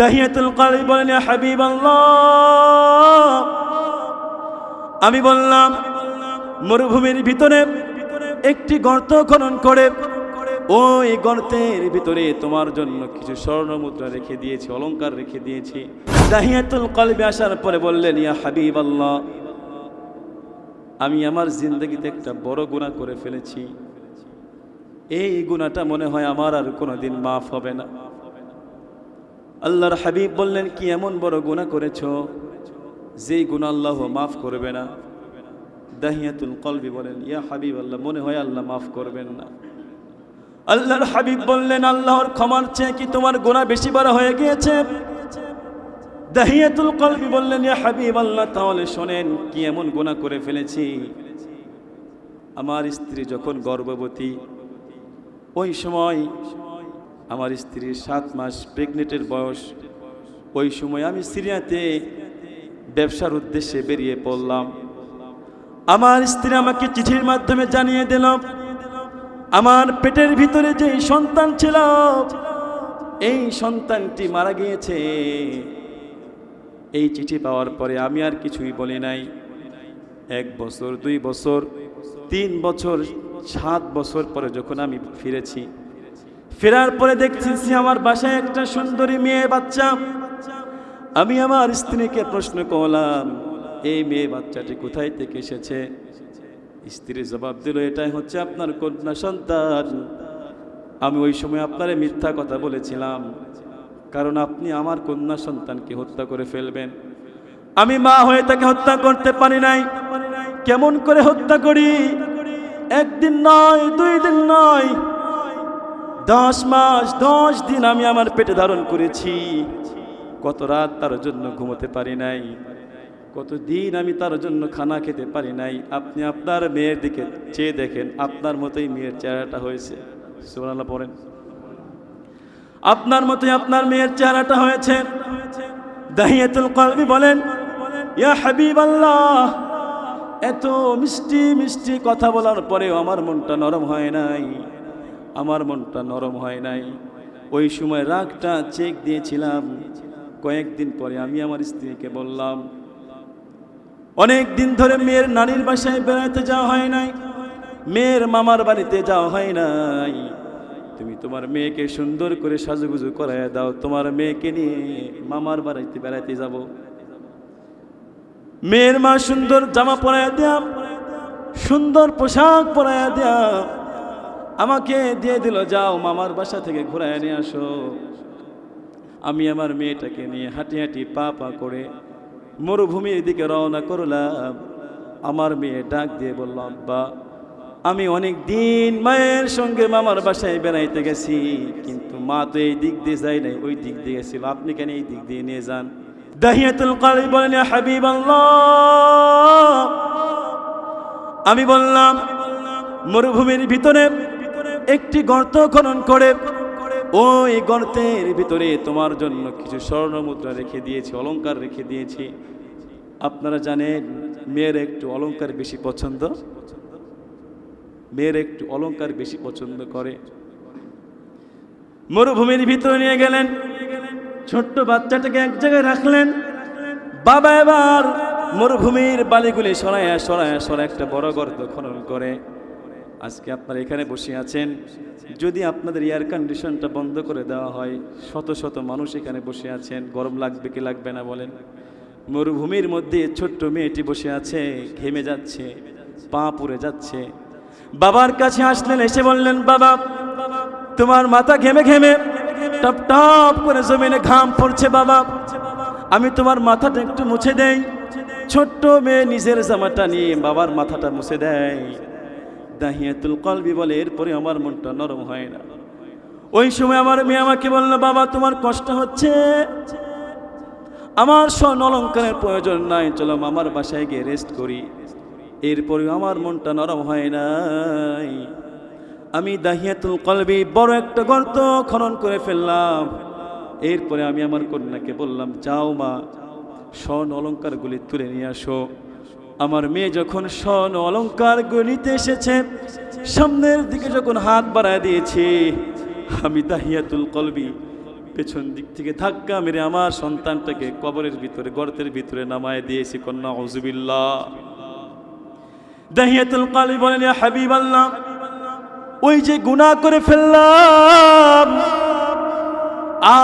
দাহিয়াতুল কালবি বলেন হাবিব আমি বললাম, মরুভূমির ভিতরে একটি গর্ত খনন করে, ওই গর্তের ভিতরে তোমার জন্য কিছু স্বর্ণ মুদ্রা রেখে দিয়েছি, অলঙ্কার রেখে দিয়েছি। দাহিয়াতুল কলবে আসার পরে বললেন, ইয়া হাবিব আল্লাহ আমি আমার জিন্দগিতে একটা বড় গুনাহ করে ফেলেছি। এই গুনাহটা মনে হয় আমার আর কোনোদিন মাফ হবে না। আল্লাহর হাবিব বললেন, কি এমন বড় গুনাহ করেছ? যেই গুনাহ আল্লাহ মাফ করবে না। দাহিয়াতুল কলবি বলেন, ইয়া হাবিব আল্লাহ, মনে হয় আল্লাহ মাফ করবেন না। আল্লাহর হাবিব বললেন, আল্লাহর ক্ষমার চেয়ে কি তোমার গোনা বেশি বড় হয়ে গিয়েছে? দাহিয়াতুল কলবি বললেন, ইয়া হাবিব আল্লাহ, তাহলে শোনেন, কি এমন গোনা করে ফেলেছি? আমার স্ত্রী যখন গর্ভবতী, ওই সময় আমার স্ত্রীর সাত মাস প্রেগনেন্টের বয়স। ওই সময় আমি সিরিয়াতে ব্যবসার উদ্দেশ্যে বেরিয়ে পড়লাম। আমার স্ত্রী আমাকে চিঠির মাধ্যমে জানিয়ে দিল, আমার পেটের ভিতরে যে সন্তান ছিল, এই সন্তানটি মারা গিয়েছে। এই চিঠি পাওয়ার পরে আমি আর কিছুই বলি নাই। এক বছর, দুই বছর, তিন বছর, সাত বছর পরে যখন আমি ফিরেছি ফেরার পরে দেখতেছি আমার বাসায় একটা সুন্দরী মেয়ে বাচ্চা। আমি আমার স্ত্রীকে প্রশ্ন করলাম, এই মেয়ে বাচ্চাটি কোথায় থেকে এসেছে? স্ত্রী জবাব দিল, এটাই হচ্ছে আপনার কন্যা সন্তান। আমি ওই সময় আপনারে মিথ্যা কথা বলেছিলাম, কারণ আপনি আমার কন্যা সন্তানকে হত্যা করে ফেলবেন। আমি মা হয়ে তাকে হত্যা করতে পারি নাই। কেমন করে হত্যা করি? একদিন নয়, দুই দিন নয় দশ মাস, দশ দিন আমি আমার পেটে ধারণ করেছি। কত রাত তার জন্য ঘুমোতে পারি নাই। কতদিন আমি তার জন্য খানা খেতে পারি নাই। আপনি আপনার মেয়ের দিকে চেয়ে দেখেন, আপনার মতোই মেয়ের চেহারাটা হয়েছে। সুবহানাল্লাহ পড়েন। আপনার মতোই আপনার মেয়ের চেহারাটা হয়েছে। দাহিয়াতুল কলবি বলেন, ইয়া হাবিব আল্লাহ এত মিষ্টি মিষ্টি কথা বলার পরেও আমার মনটা নরম হয় নাই। আমার মনটা নরম হয় নাই। ওই সময় রাগটা চেক দিয়েছিলাম। কয়েকদিন পরে আমি আমার স্ত্রীকে বললাম অনেক দিন ধরে মেয়ের নানির বাসায় বেড়াতে যাওয়া হয় নাই। মেয়ের মামার বাড়িতে যাওয়া হয় নাই। তুমি তোমার মেয়েকে সুন্দর করে সাজুগুজু করায় দাও। তোমার মেয়েকে নিয়ে মামার বাড়িতে বেড়াতে যাব। মেয়ের মা সুন্দর জামা পরায় দেয়া, সুন্দর পোশাক পরায় দেয়া আমাকে দিয়ে দিল, যাও মামার বাসা থেকে ঘুরায় নিয়ে আসো। আমি আমার মেয়েটাকে নিয়ে হাঁটি হাঁটি পা পা করে মরুভূমির দিকে রওনা করলাম। আমার মেয়ে ডাক দিয়ে বলল, আব্বা, আমি অনেক দিন মায়ের সঙ্গে মামার বাসায় বেড়াইতে গেছি, কিন্তু মা তো এই দিক দিয়ে যায় নাই, ওই দিক দিয়ে গেছিল। আপনি কেন এই দিক দিয়ে নিয়ে যান? দাহিয়াতুল কালি বলেন, "ইয়া হাবিব আমি বললাম, মরুভূমির ভিতরে একটি গর্ত খনন করে, ওই গর্তের ভিতরে তোমার জন্য কিছু স্বর্ণ মুদ্রা রেখে দিয়েছি, অলংকার রেখে দিয়েছি। আপনারা জানেন, মেয়ের একটু অলংকার বেশি পছন্দ? মেয়ের একটু অলংকার বেশি পছন্দ করে। মরুভূমির ভিতরে নিয়ে গেলেন, ছোট্ট বাচ্চাটাকে এক জায়গায় রাখলেন। বাবা এবার মরুভূমির বালিগুলি সরায়া সরায়া সরা একটা বড় গর্ত খনন করে। আজকে আপনারা এখানে বসে আছেন। যদি আপনাদের এয়ার কন্ডিশনটা বন্ধ করে দেওয়া হয়, শত শত মানুষ এখানে বসে আছেন। গরম লাগবে কি লাগবে না বলেন। মরুভূমির মধ্যে ছোট্ট মেয়েটি বসে আছে, ঘেমে যাচ্ছে, পা পুড়ে যাচ্ছে। বাবার কাছে আসলেন, এসে বললেন, বাবা, তোমার মাথা ঘেমে ঘেমে, টপ টপ করে জমিনে ঘাম পড়ছে, বাবা। আমি তোমার মাথাটা একটু মুছে দেই। ছোট্ট মেয়ে নিজের জামাটা নিয়ে বাবার মাথাটা মুছে দেয়। দাহিয়াতুল কলবি বলে, এরপরে আমার মনটা নরম হয় না। ওই সময় আমার মেয়ে আমাকে বলল, বাবা, তোমার কষ্ট হচ্ছে। আমার স্বর্ণ অলঙ্কারের প্রয়োজন নাই, চলো আমার বাসায় গিয়ে রেস্ট করি। এরপরে আমার মনটা নরম হয় নাই। আমি দাহিয়াতুল কলবি বড় একটা গর্ত খনন করে ফেললাম। এরপরে আমি আমার কন্যাকে বললাম, যাও মা, স্বর্ণ অলঙ্কারগুলি তুলে নিয়ে আসো। আমার মেয়ে যখন স্বর্ণ অলঙ্কার নিতে এসেছে, সামনের দিকে যখন হাত বাড়ায় দিয়েছে, আমি দাহিয়াতুল কলবি পেছন দিক থেকে ধাক্কা মেরে আমার সন্তানটাকে কবরের ভিতরে, গর্তের ভিতরে নামায় দিয়েছি। কন্যা হজুবিল্লাহ দাহিয়াতুল কালি বলেন হাবিব আল্লাহ ওই যে গুনাহ করে ফেললাম,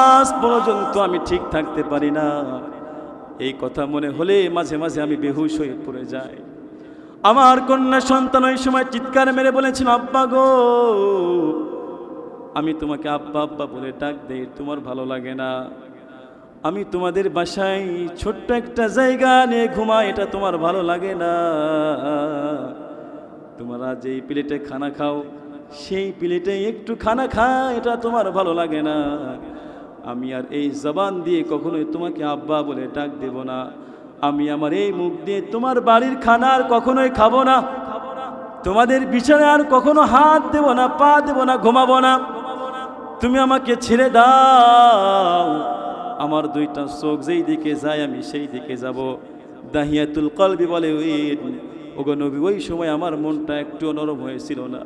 আজ পর্যন্ত আমি ঠিক থাকতে পারি না। এই কথা মনে হলে মাঝে মাঝে আমি বেহুশ হয়ে পড়ে যাই। আমার কন্যা সন্তান ওই সময় চিৎকার মেরে বলেছিল, আব্বা গো, আমি তোমাকে আব্বা আব্বা বলে ডাক দেই, তোমার ভালো লাগে না। আমি তোমাদের বাসায় ছোট্ট একটা জায়গা নিয়ে ঘুমাই, এটা তোমার ভালো লাগে না। তোমরা যেই প্লেটে খানা খাও, সেই প্লেটে একটু খানা খা এটা তোমার ভালো লাগে না। আমি আর এই জবান দিয়ে কখনোই তোমাকে আব্বা বলে ডাক দেব না। আমি আমার এই মুখ দিয়ে তোমার বাড়ির খানা আর কখনোই খাব না। তোমাদের বিছানায় আর কখনো হাত দেব না, পা দেব না, ঘুমাবো না। তুমি আমাকে ছেড়ে দাও। আমার দুইটা চোখ যেই দিকে যায়, আমি সেই দিকে যাব। দাহিয়াতুল কলবি বলে ওই ওগো নবী, ওই সময় আমার মনটা একটু নরম হয়েছিল না।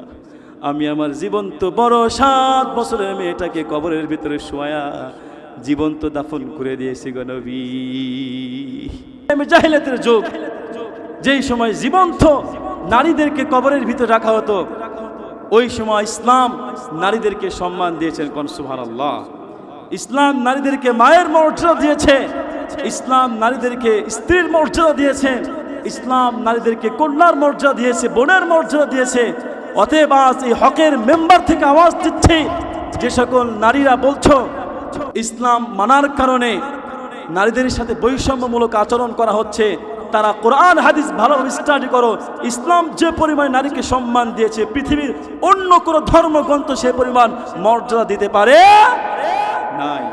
আমি আমার জীবন্ত বড় সাত বছরের মেয়েটাকে কবরের ভিতরে শোয়া জীবন্ত দাফন করে দিয়েছি গো নবী। আমি জাহিলাতের যুগ, যেই সময় জীবন্ত নারীদেরকে কবরের ভিতরে রাখা হতো, ওই সময় ইসলাম নারীদেরকে সম্মান দিয়েছেন কনসুভার আল্লাহ ইসলাম নারীদেরকে মায়ের মর্যাদা দিয়েছে, ইসলাম নারীদেরকে স্ত্রীর মর্যাদা দিয়েছে, ইসলাম নারীদেরকে কন্যার মর্যাদা দিয়েছে, বোনের মর্যাদা দিয়েছে অতএব আজ এই হকের মেম্বার থেকে আওয়াজ দিচ্ছি। যে সকল নারীরা বলছো, ইসলাম মানার কারণে নারীদের সাথে বৈষম্যমূলক আচরণ করা হচ্ছে, তারা কোরআন, হাদিস ভালোভাবে স্টাডি করো। ইসলাম যে পরিমাণ নারীকে সম্মান দিয়েছে, পৃথিবীর অন্য কোনো ধর্মগ্রন্থ সে পরিমাণ মর্যাদা দিতে পারে নাই।